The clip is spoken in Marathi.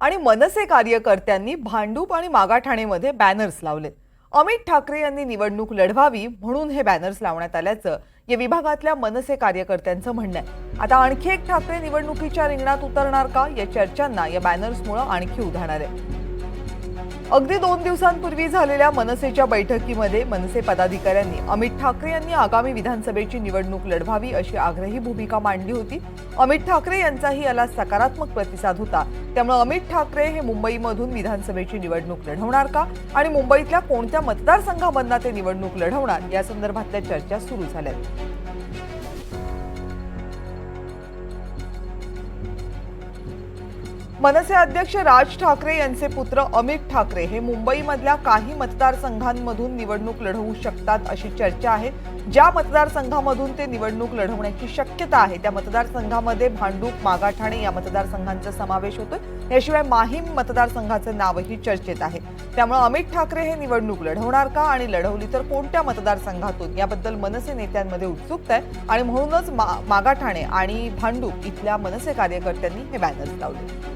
आणि मनसे कार्यकर्त्यांनी भांडूप आणि मागाठाणेमध्ये बॅनर्स लावलेत अमित ठाकरे यांनी निवडणूक लढवावी म्हणून हे बॅनर्स लावण्यात आल्याचं या विभागातल्या मनसे कार्यकर्त्यांचं म्हणणं आहे. आता आणखी एक ठाकरे निवडणुकीच्या रिंगणात उतरणार का या चर्चांना या बॅनर्समुळे आणखी उधाणार आहे. अगदी दोन दिवसांपूर्वी झालेल्या मनसेच्या बैठकीमध्ये मनसे पदाधिकाऱ्यांनी अमित ठाकरे यांनी आगामी विधानसभेची निवडणूक लढवावी अशी आग्रही भूमिका मांडली होती. अमित ठाकरे यांचाही याला सकारात्मक प्रतिसाद होता. त्यामुळे अमित ठाकरे हे मुंबईमधून विधानसभेची निवडणूक लढवणार का? आणि मुंबईतल्या कोणत्या मतदारसंघामधनं ते निवडणूक लढवणार? या संदर्भातल्या चर्चा सुरू झाल्या मनसे अध्यक्ष राज ठाकरे यांचे पुत्र अमित ठाकरे हे मुंबईमधल्या काही मतदारसंघांमधून निवडणूक लढवू शकतात अशी चर्चा आहे. ज्या मतदारसंघामधून ते निवडणूक लढवण्याची शक्यता आहे त्या मतदारसंघामध्ये भांडूप मागाठाणे या मतदारसंघांचा समावेश होतोय. याशिवाय माहीम मतदारसंघाचं नावही चर्चेत आहे. त्यामुळे अमित ठाकरे हे निवडणूक लढवणार का आणि लढवली तर कोणत्या मतदारसंघातून? याबद्दल मनसे नेत्यांमध्ये उत्सुकता आहे आणि म्हणूनच मा- मागाठाणे आणि भांडूप इथल्या मनसे कार्यकर्त्यांनी हे बॅनर्स लावले.